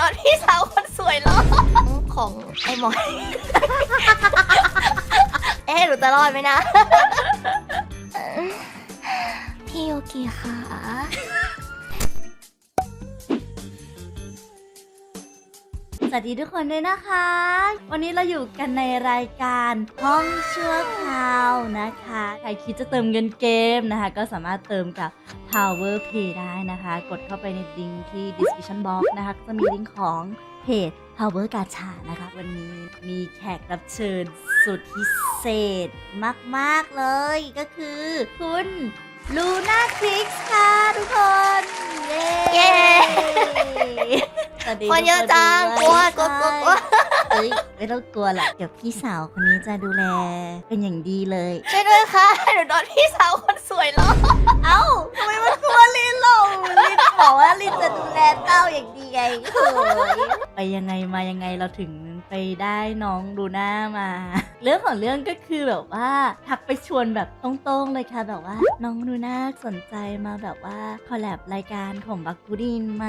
โดนพี่สาวคนสวยล้อของไอ้หมอย เอ๊ะหนูจะรอดไหมนะ พี่โยกิค่ะ สวัสดีทุกคนด้วยนะคะ วันนี้เราอยู่กันในรายการห้องชั่วคราวนะคะ ใครคิดจะเติมเงินเกมนะคะ ก็สามารถเติมกับ Power Pay ได้นะคะ กดเข้าไปในลิงก์ที่ description box นะคะจะมีลิงก์ของเพจ Power Gacha นะคะ วันนี้มีแขกรับเชิญสุดพิเศษมาก ๆ เลยก็คือ คุณ ลูน่าคลิกค่ะทุกคนเย้เย้สวัสดีคนเยอะจังกทุลัวคนกลัวกลัวกลัวเอ้ยไม่ต้องกลัวหรอกเดี๋ยวพี่สาวคนนี้จะดูแล เป็นอย่างดีเลย ช่วยด้วยค่ะหนูโดนพี่สาวคนสวยล้อเอ้าทำไมมันกลัวลินหรอลินบอกว่าลินจะดูแลเต้าอย่างดีไงโอ้ ยไปยังไงมายังไงเราถึงไปได้น้องดูหน้ามา เรื่องของเรื่องก็คือแบบว่าทักไปชวนแบบตรงๆเลยค่ะแบบว่า น้องดูน่าสนใจมาแบบว่าคอลแลบรายการของบักบูดินไหม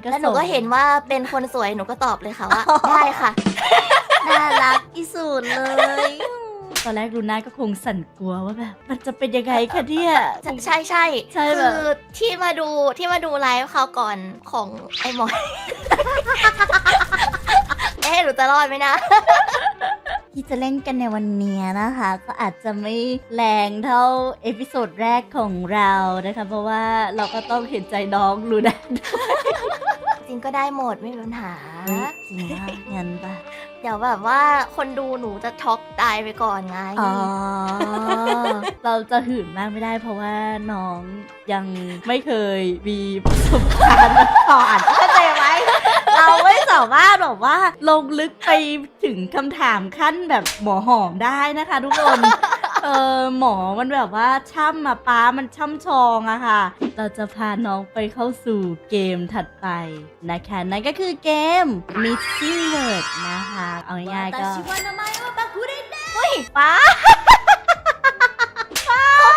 แล้วหนูก็ส่งเห็นว่าเป็นคนสวยหนูก็ตอบเลยค่ะว่า ได้ค่ะ น่ารักที่สุดเลย ตอนแรกลูน่าก็คงสั่นกลัวว่าแบบมันจะเป็นยังไงคะเนี่ย ใช่ใช่ใช่ใช่แบบ คือที่มาดูที่มาดูไลฟ์เขาวก่อนของไอ้หมอยเอ๊ะหนูจะรอดไหมนะ ที่จะเล่นกันในวันเนี้ยนะคะ ก็อาจจะไม่แรงเท่าเอพิโซดแรกของเรานะคะ เพราะว่าเราก็ต้องเห็นใจน้องลูน่า จริงก็ได้หมดไม่มีปัญหา เฮ้ยจริงป่ะงั้นป่ะเดี๋ยวแบบว่าคนดูหนูจะช็อกตายไปก่อนไง อ๋อ เราจะหื่นมากไม่ได้เพราะว่าน้องยังไม่เคยมีประสบการณ์มาก่อนเข้าใจไหมเราไม่สามารถแบบว่าลงลึกไปถึงคำถามขั้นแบบหมอหอมได้นะคะทุกคนเออหมอมันแบบว่าช่ำมาป้ามันช่ำชองอะค่ะ เราจะพาน้องไปเข้าสู่เกมถัดไปนะคะ นั่นก็คือเกม Missing Word นะคะ เอาง่ายๆก็เฮ้ยป้า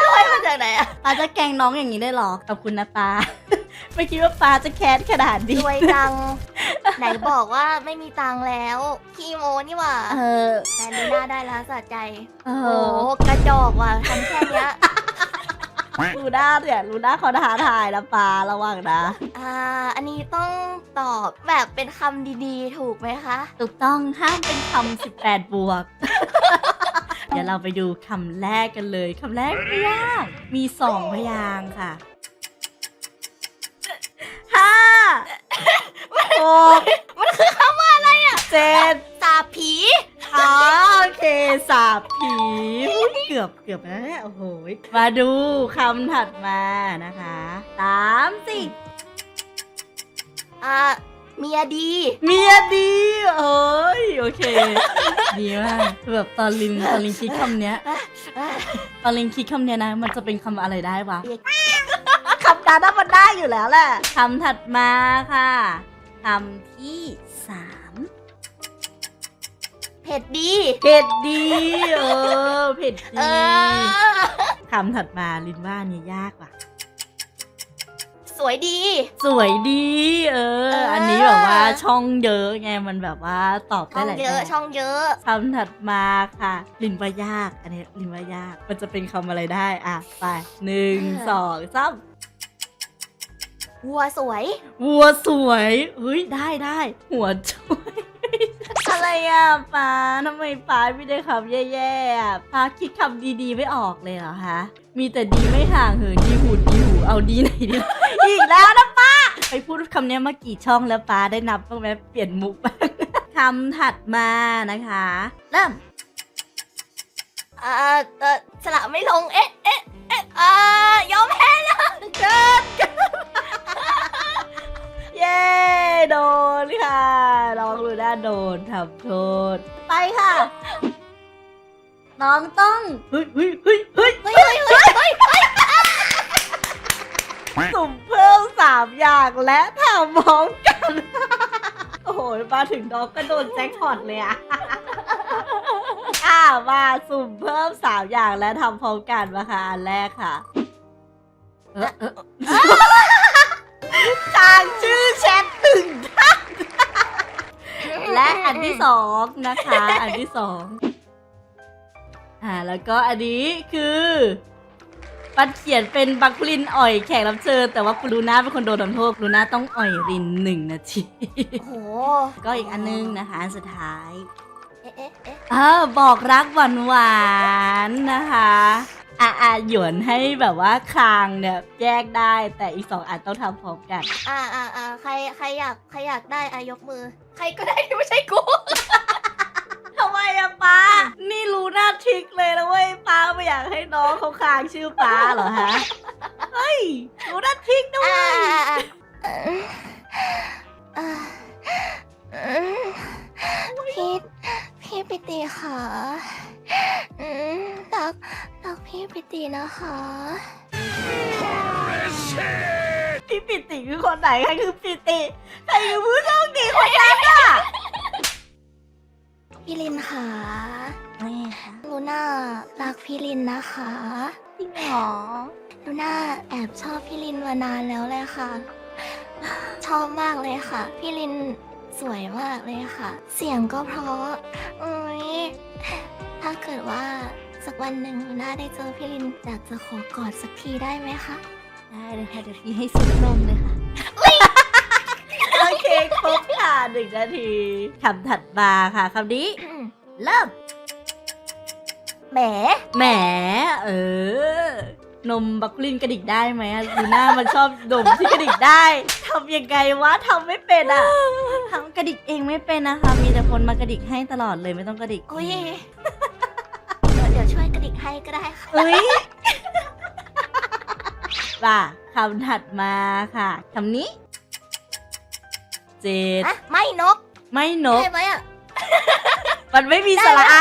ลอยมาจากไหนอะป้าจะแกล้งน้องอย่างนี้ได้หรอขอบคุณนะป้า ไม่คิดว่าป้าจะแคสขนาดนี้ รวยจัง ไหนบอกว่าไม่มีตังค์แล้วขี้โมนี่หว่าเออ แต่ดูหน้าได้แล้วสะใจ เอโอ้อโหกระจอกว่ะทำแค่เนี้ยลูด้าเนี่ยลูด้าเขาท้าทายนะป้าระวังนะ อ่า อันนี้ต้องตอบแบบเป็นคำดีๆ ถูกไหมคะ ถูกต้องห้ามเป็นคำ 18 บวก เดี๋ยวเราไปดูคำแรกกันเลยคำแรกไม่ยากมีสองพยางค์ค่ะห้าห กมันคือคำว่าอะไรอะเจ็ดสาบผีอ๋อโอเคสาบผีอุ๊ยเกือบเกือบแล้วเนี่ยโอ้โหมาดูคำถัดมานะคะสามสี่อ่าเมียดี เมียดีเอ้ยโอเค ดีมากแบบตอนลินตอนลินคิดคำเนี้ย ตอนลินคิดคำเนี้ยนะ มันจะเป็นคำอะไรได้วะ คำนั้นน่ะมันได้อยู่แล้วแหละคำถัดมาค่ะ คำที่สามเผ็ดดี เผ็ดดีเออเผ็ดเอดีอ คำถัดมาลินว่านี่ยากว่ะ สวยดี สวยดีเออ เอออั อันนี้แบบว่าช่องเยอะไงมันแบบว่าตอบช่ได้องหลายเยอะ แบบช่องเยอะ คำถัดมาค่ะ ลินว่ายาก อันนี้ลินว่ายาก มันจะเป็นคำอะไรได้ อะ ไปหนึ่งเออ สองสาม วัวสวย วัวสวยเฮ้ยได้ได้หัวช่วย อะไรอะป้าทำไมป้าไม่ได้คำแย่ๆอะป้าคิดคำดีๆไม่ออกเลยเหรอคะมีแต่ดีไม่ห่างเหินดีหูดีหูเอาดีไหนดีอีกแล้วนะป้าไปพูดคำนี้มากี่ช่องแล้วป้าได้นับบ้างไหมเปลี่ยนมุกบ้างคำถัดมานะคะ เริ่มอ่าเออสละไม่ลงเอ๊ะเอ๊ะเอ๊ะอ่ายอมแพ้แล้วเกิน เย้ โดนค่ะน้องลูด้าโดนทำโทษ ไปค่ะ น้องต้องเฮ้ยเฮ้ยเฮ้ยเฮ้ยเฮ้ยเฮ้ยเฮ้ยเฮ้ยเฮ้ยสุ่มเพิ่มสามอย่างและทำพร้อมกัน โอ้โห มาถึงน้องก็โดนแจ็คพอตเลยอะอ่ามาสุ่มเพิ่มสามอย่างและทำพร้อมกันมาค่ะอันแรกค่ะ เออเออทางชื่อแชทหนึ่งท่านและอันที่สองนะคะ อันที่สองอ่าแล้วก็อันนี้คือปันเขียนเป็นบักลินอ่อยแขกรับเชิญแต่ว่าคุณลูน่าเป็นคนโดนทำโทษลูน่าต้องอ่อยรินหนึ่งนาทีโอ้โหก็อีกอันนึงนะคะ อันสุดท้าย เอ๊ะเอ๊ะเอ๊ะอ่าบอกรักหวานหวานๆนะคะ อะอะหยวนให้แบบว่าคลางเนี่ยแยกได้แต่อีกสองอันต้องทำพร้อมกัน อ่าอ่าอ่าใครใครอยากใครอยากได้อายกมือ ใครก็ได้ที่ไม่ใช่กู ทำไมอะป้า นี่รู้หน้าทริกเลยนะเว้ยป้าไม่อยากให้น้องเขาคลางชื่อป้าเหรอฮะ เฮ้ยรู้หน้าทริกด้วอ่ายอ่าอ่าอ่าอืมพี่พี่ปิติค่ะอืมรักรักพี่ ปิตินะคะพี่ปิติคือคนไหนใครคือปิติใครคือผู้โชคดีคนนั้นอะพี่ลินค่ะแม่คะลูน่ารักพี่ลินนะคะจริงเหรอลูน่าแอบชอบพี่ลินมานานแล้วเลยค่ะ ชอบมากเลยค่ะ พี่ลินสวยมากเลยค่ะ เสียงก็เพราะเอ้ยถ้าเกิดว่า สักวันหนึ่งลูน่าได้เจอพี่ลินอยากจะขอกอดสักทีได้ไหมคะ ได้เลยค่ะเดี๋ยวพี่ให้ซุปนมเลยค่ะ โอเคครบค่ะหนึ่งนาทีคำถัดมาค่ะคำนี้ เริ่มแหมแหมเออนมบักลินกระดิกได้ไหมอะดูหน้ามันชอบนมที่กระดิกได้ทำยังไงวะทำไม่เป็นอะทำกระดิกเองไม่เป็นนะคะ มีแต่คนมากระดิกให้ตลอดเลยไม่ต้องกระดิกอุ้ย ให้ก็ได้ค่ะ เอ้ยป่ะคำถัดมาค่ะคำนี้ เจ็ดอะไม่นกไม่นก ได้ไหมอะมันไม่มีสระไอ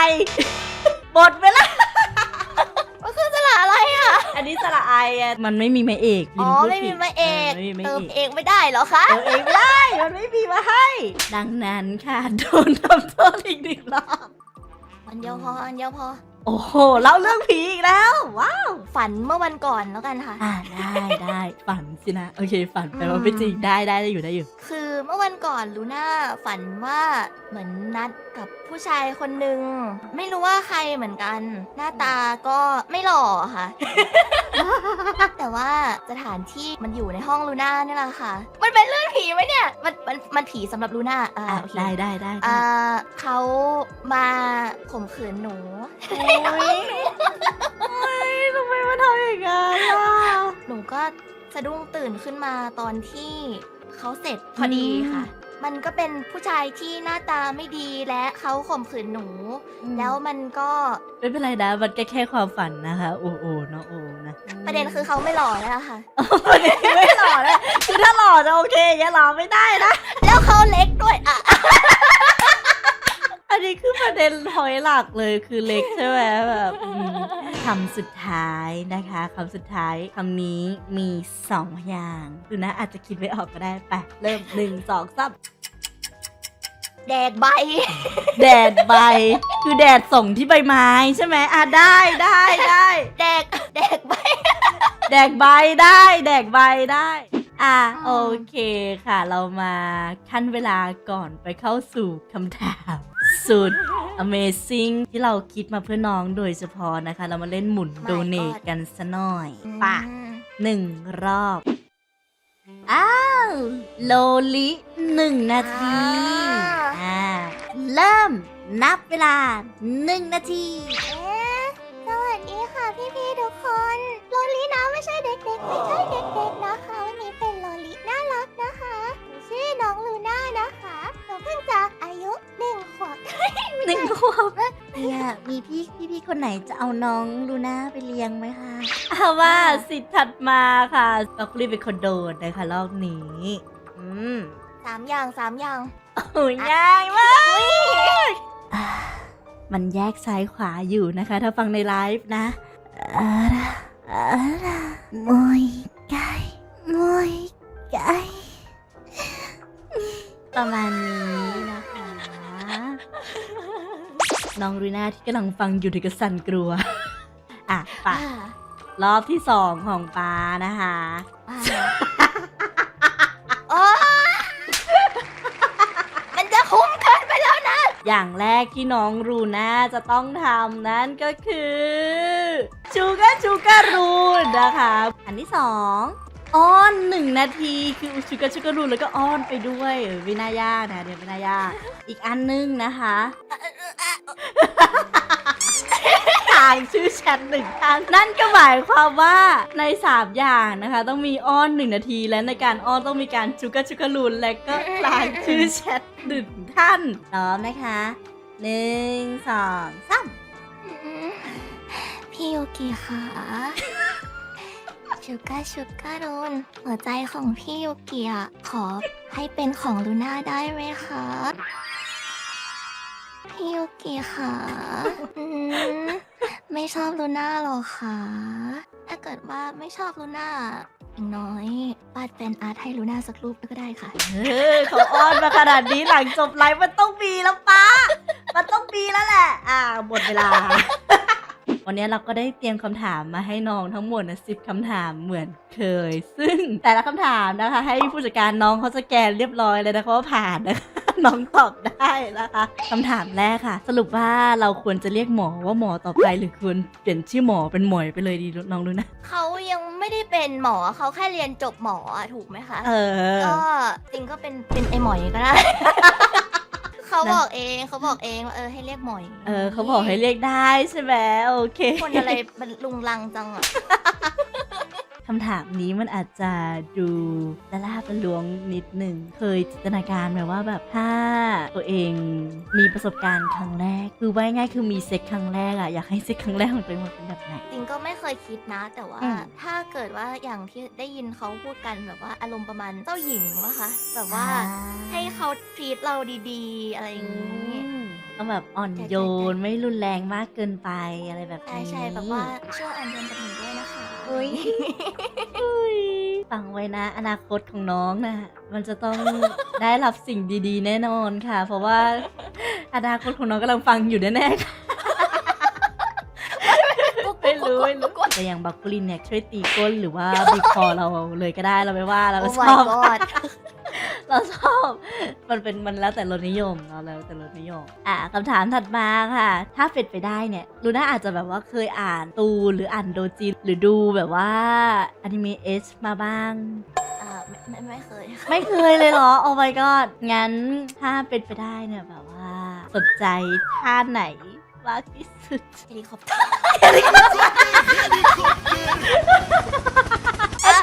หมดไปแล้วมันคือสระอะไรอะอันนี้สระไออะมันไม่มีไม้เอกอ๋อลินพูดไม่มีผิดไม้เอกไม่มีไม้เติมเอกเองไม่ได้เหรอคะ เติมเองไม่ได้ มันไม่มีมาให้ ดังนั้นค่ะ โดนทำโทษอีกหนึ่งรอบ อันเดียวพอ อันเดียวพอโอ้โหเล่าเรื่องผีอีกแล้ว ว้าว ฝันเมื่อวันก่อนแล้วกันค่ะ อ่าได้ได้ฝันสินะ โอเค ฝันไปอืมว่าไม่จริงได้ได้ได้อยู่ได้อยู่ คือเมื่อวันก่อนลูน่าฝันว่าเหมือนนัดกับผู้ชายคนหนึ่งไม่รู้ว่าใครเหมือนกัน หน้าตาก็ไม่หล่อค่ะ แต่ว่าสถานที่มันอยู่ในห้องลูน่านี่แหละค่ะ มันเป็นเรื่องผีไหมเนี่ย มันมันมันผีสำหรับลูน่าอ่าอะโอเคได้ได้ได้ได้อ่าเขามาข่มขืนหนูโอ้ยโอ้ยทำไมมาทำอย่างนั้นล่ะหนูก็สะดุ้งตื่นขึ้นมาตอนที่เขาเสร็จพอดีค่ะ มันก็เป็นผู้ชายที่หน้าตาไม่ดีและเขาข่มขืนหนู แล้วมันก็ไม่เป็นไรนะมันก็แค่ความฝันนะคะ โอ้โอ้เนาะโอนะประเด็นคือเขาไม่หล่อแล้วค่ะประเด็นไม่หล่อเลยคือถ้าหล่อจะโอเคอย่าหล่อไม่ได้นะ แล้วเขาเล็กด้วยอะ อันนี้คือประเด็นพอยหลักเลยคือเล็กใช่ไหมแบบอืมคำสุดท้ายนะคะคำสุดท้ายคำนี้มีสองพยางค์ดูนะอาจจะคิดไม่ออกก็ได้ไปเริ่มหนึ่งสองสามแดกใบ แดดใบ คือแดดส่งที่ใบไม้ใช่ไหมอะได้ได้ได้ แดก แดกใบ แดกใบได้ แดกใบได้ อะอืมโอเคค่ะ เรามาขั้นเวลาก่อนไปเข้าสู่คำถาม สุด Amazing ที่เราคิดมาเพื่อน้องโดยเฉพาะนะคะ เรามาเล่นหมุนโดเนทกันซะหน่อยป่ะอืมหนึ่งรอบ อ้าว โลลิหนึ่งนาที อ่า เริ่มนับเวลาหนึ่งนาที เอ๊ะสวัสดีค่ะพี่พี่ๆทุกคน โลลินะไม่ใช่เด็กๆ ไม่ใช่เด็กๆนะคะวันนี้ มีพี่พี่พี่คนไหนจะเอาน้องลูน่าไปเลี้ยงไหมคะอาว่าสิทธิ์ถัดมาค่ะบักลี่เป็นคนโดนนะคะรอบนี้ อืมสามอย่างสามอย่างโอ้ยง่ายมากอ่ามันแยกซ้ายขวาอยู่นะคะ ถ้าฟังในไลฟ์นะอาระอาระมวยไก่มวยไก่ประมาณนี้ น้องรีน่าที่กำลังฟังอยู่ถึงกับสั่นกลัว อะไป่ะอ่ารอบที่สองของป้านะคะอ่าโอ๊ยมันจะคุ้มกันอย่างแรกที่น้องรูน่าจะต้องทำนั่นก็คือชูการชูการรูนนะคะ อันที่สองอ้อนหนึ่งนาทีคือชูการชูการรูนแล้วก็อ้อนไปด้วยเออไม่น่ายากนะเดี๋ยวไม่น่ายาก อีกอันนึงนะคะ ทางชื่อแชทหนึ่งทางนั่นก็หมายความว่าใน 3 อย่างนะคะ ต้องมีอ้อน 1 นาที และในการอ้อนต้องมีการชุกกะชุกกะลุนและก็ลางชื่อแชทหนึ่งท่านพร้อมนะคะหนึ่งสองสามพี่ยูกิค่ะชูก้าชูก้าโดนหัวใจของพี่ยูกิอะขอให้เป็นของลูน่าได้ไหมคะ พี่ยูกิค่ะอืมไม่ชอบลูน่าหรอคะถ้าเกิดว่าไม่ชอบลูน่าอย่างน้อยปาดเป็นอาร์ตให้ลูน่าสักรูปก็ได้ค่ะ เออเขาอ้อนมาขนาดนี้หลังจบไลฟ์มันต้องมีแล้วป้า มันต้องมีแล้วแหละ อ่าหมดเวลา วันนี้เราก็ได้เตรียมคำถามมาให้น้องทั้งหมดนะสิบคำถามเหมือนเคย ซึ่งแต่ละคำถามนะคะ ให้ผู้จัดการน้องเขาสแกนเรียบร้อยเลยนะคะว่าผ่านนะคะ น้องตอบได้นะคะคำถามแรกค่ะ สรุปว่าเราควรจะเรียกหมอว่าหมอต่อไปหรือควรเปลี่ยนชื่อหมอเป็นหมอยไปเลยดีน้องดูนะ เขายังไม่ได้เป็นหมอเขาแค่เรียนจบหมออะถูกไหมคะ เออ ก็จริงก็เป็นเป็นไอหมอยก็ได้ เขานะบอกเองเขาบอกเองว่าเออให้เรียกหมอยเออเขาบอกให้เรียกได้ใช่ไหมโอเค คนอะไรมันลุงลังจังอะ คำถามนี้มันอาจจะดูละลาบละลวงนิดหนึ่ง เคยจินตนาการไหมว่าแบบถ้าตัวเองมีประสบการณ์ครั้งแรก คือว่าง่ายๆคือมีเซ็กครั้งแรกอะอยากให้เซ็กครั้งแรกของตัวเองมันเป็นแบบไหน จริงก็ไม่เคยคิดนะ แต่ว่าอืม ถ้าเกิดว่าอย่างที่ได้ยินเขาพูดกันแบบว่าอารมณ์ประมาณเจ้าหญิงวะคะ แบบว่าให้เขาทีตเราดีๆ อะไรอย่างนี้อืมต้องแบบอ่อนโยนไม่รุนแรงมากเกินไปอะไรแบบใช่นี้ ใช่แบบว่าช่วยอ่อนโยนกับหนูด้วยนะคะ อุ๊ยอุ๊ยฟังไว้นะ อนาคตของน้องนะมันจะต้องได้รับสิ่งดีๆ แน่นอนค่ะ เพราะว่าอนาคตของน้องกำลังฟังอยู่แน่ๆค่ะไม่รู้ไม่รู้แต่อย่างบักกุลินเนี่ยช่วยตีก้นหรือว่าบีบคอเราเลยก็ได้เราไม่ว่าเราโอ้ช my อบ god เราชอบ มันเป็นมันแล้วแต่รสนิยมเราแล้วแต่รสนิยม อะคำถามถัดมาค่ะ ถ้าเป็นไปได้เนี่ยลูน่าอาจจะแบบว่าเคยอ่านตูนหรืออ่านโดจินหรือดูแบบว่าอนิเมะเอชมาบ้างอ่าไม่ไม่ไม่เคย ไม่เคยเลยเหรอ โอ้ my god งั้นถ้าเป็นไปได้เนี่ยแบบว่าสนใจท่าไหนมากที่สุดเฮลิคอปเตอร์เออ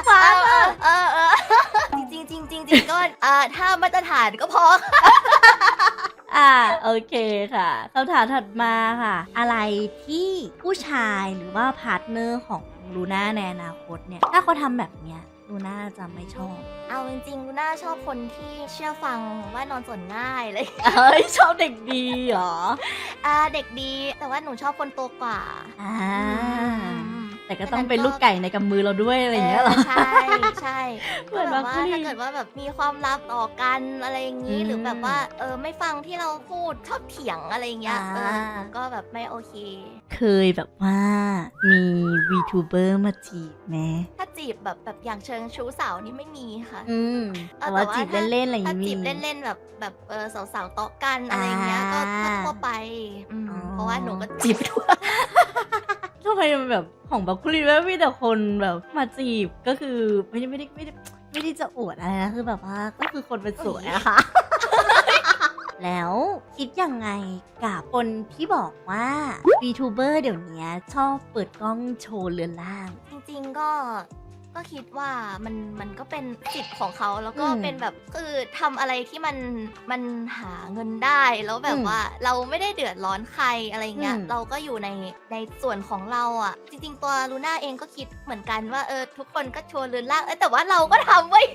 เออเออเออจริง จริงจริงจริงก็อ่าถ้ามาตรฐานก็พอค่ะอ่าโอเคค่ะคำถามถัดมาค่ะ อะไรที่ผู้ชายหรือว่าพาร์ทเนอร์ของลูน่าในอนาคตเนี่ย ถ้าเขาทำแบบเนี้ยลูน่าจะไม่ชอบ เอาจริงๆลูน่าชอบคนที่เชื่อฟังว่านอนสนง่ายเลยเฮ้ยชอบเด็กดีเหรอ อ่าเด็กดี แต่ว่าหนูชอบคนโตกว่า อ่าอืม แต่ก็ต้องเป็นลูกไก่ในกำมือเราด้วยอะไรอย่างเงี้ยเหรอ ใช่ใช่เหมือนแบบว่าว่าถ้าเกิดว่าแบบมีความลับต่อกันอะไรอย่างนี้อืมหรือแบบว่า เออไม่ฟังที่เราพูดชอบเถียงอะไรอย่างเงี้ยเอออ่าหนูก็แบบไม่โอเค เคยแบบว่ามี VTuber มาจีบไหมถ้าจีบแบบแบบอย่างเชิงชู้สาวนี่ไม่มีค่ะ อืมเออแต่ว่าแต่ว่าจีบถ้าเล่นๆอะไรอย่างถ้างี้มีจีบเล่นๆแบบแบบเออสาวๆเตาะกันอะไรอย่างเงี้ยก็อ่าก็ทั่วไปอืมอ๋อเพราะว่าหนูก็จีบทั่วทำ ไมมันแบบของบักคุรีว่ามีแต่คนแบบมาจีบก็คือไม่ได้ไม่ได้ไม่ได้ไม่ได้จะอวดอะไรนะคือแบบว่าก็คือคนเป็นสวยอะค่ะแล้วคิดยังไงกับคนที่บอกว่า VTuber เดี๋ยวนี้ชอบเปิดกล้องโชว์เรือนร่าง จริงๆก็ ก็คิดว่ามันมันก็เป็นสิทธิ์ของเขาแล้วก็อืม เป็นแบบคือทำอะไรที่มันมันหาเงินได้ แล้วแบบอืมว่าเราไม่ได้เดือดร้อนใครอะไรเงี้ยอืม เราก็อยู่ในในส่วนของเราอะ จริง ๆ ตัวลูน่าเองก็คิดเหมือนกันว่าเออทุกคนก็โชว์เรือนร่างเออแต่ว่าเราก็ทำไว้ย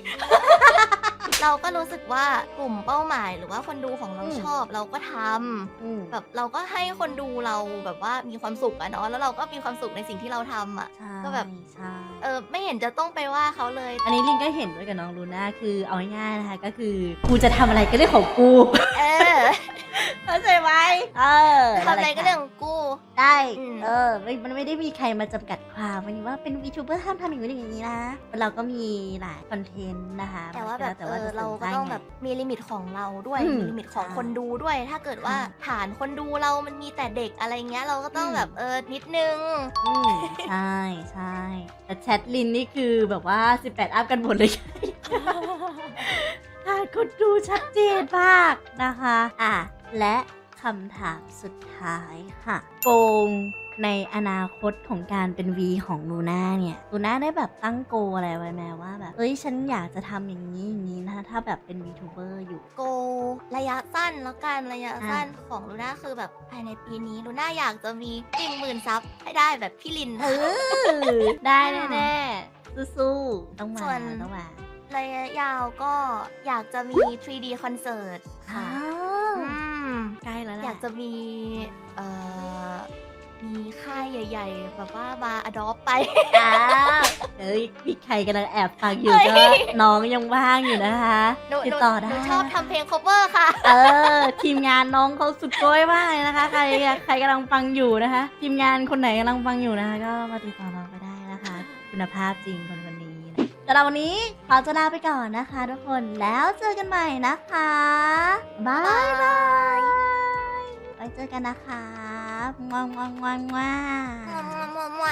เราก็รู้สึกว่ากลุ่มเป้าหมายหรือว่าคนดูของเราอืม ชอบ เราก็ทำ อืมแบบเราก็ให้คนดูเราแบบว่ามีความสุขอะเนาะแล้วเราก็มีความสุขในสิ่งที่เราทำอะใช่ก็แบบ ใช่ เออไม่เห็นจะต้องไปว่าเขาเลย อันนี้ลิงก็เห็นด้วยกับน้องลูน่าคือเอาง่ายๆนะคะก็คือ กูจะทำอะไรก็เรื่องของกู เออ เอเข้าใจไหมเออทำอะไรก็เรื่องของกู ได้ อืม เออไม่มันไม่ได้มีใครมาจำกัดความวันนี้ว่าเป็นวีทูเบอร์ห้ามทำอย่างนี้อย่างนี้นะ เราก็มีหลายคอนเทนต์นะคะแต่ว่าแบบแต่เอว่าอจะเราก็สนใจต้องไแบบมีลิมิตของเราด้วยอืมมีลิมิตของใช่คนดูด้วย ถ้าเกิดว่าค่ะฐานคนดูเรามันมีแต่เด็กอะไรเงี้ยเราก็ต้องอืม แบบเออนิดนึง อืมใช่ใช่แต่แชทลินนี่คือแบบว่า 18 อัพกันหมดเลย ค่ะคนดูชัดเจนมากนะคะ อะ และคำถามสุดท้ายค่ะ โกงในอนาคตของการเป็น V ของลูน่าเนี่ยลูน่าได้แบบตั้งโกอะไรไว้ไหมว่าแบบเอ้ยฉันอยากจะทำอย่างนี้อย่างนี้นะถ้าแบบเป็น VTuber อยู่ โกระยะสั้นแล้วกันระยะอ่าสั้นของลูน่าคือแบบภายในปีนี้ลูน่าอยากจะมีหนึ่งหมื่นซับให้ได้แบบพี่ลินเออได้แน่ๆสู้ๆต้องมาส่วนต้องมาระยะยาวก็อยากจะมี 3D คอนเสิร์ตอ้าค่ะวอืม ใกล้แล้วแหละอยากจะมีเอ่อมีค่ายใหญ่ ๆ แบบว่ามาอดอปไปอ่าเอ้ยมีใครกำลังแอบฟังอยู่เฮ้ก็ยน้องยังว่างอยู่นะคะ หนูติหดนูต่อหได้นูชอบทำเพลง cover ค่ะ เออ ทีมงานน้องเขาสุดโก้ยมากเลยนะคะ ใครใครกำลังฟังอยู่นะคะ ทีมงานคนไหนกำลังฟังอยู่นะคะ ก็มาติดต่อน้องไปได้นะคะ คุณภาพจริงคน คนนี้นะแต่เราวันนี้ขอจะลาไปก่อนนะคะทุกคนแล้วเจอกันใหม่นะคะบายบายไปเจอกันนะคะงวงงวงงวงงวมัวมัวมัว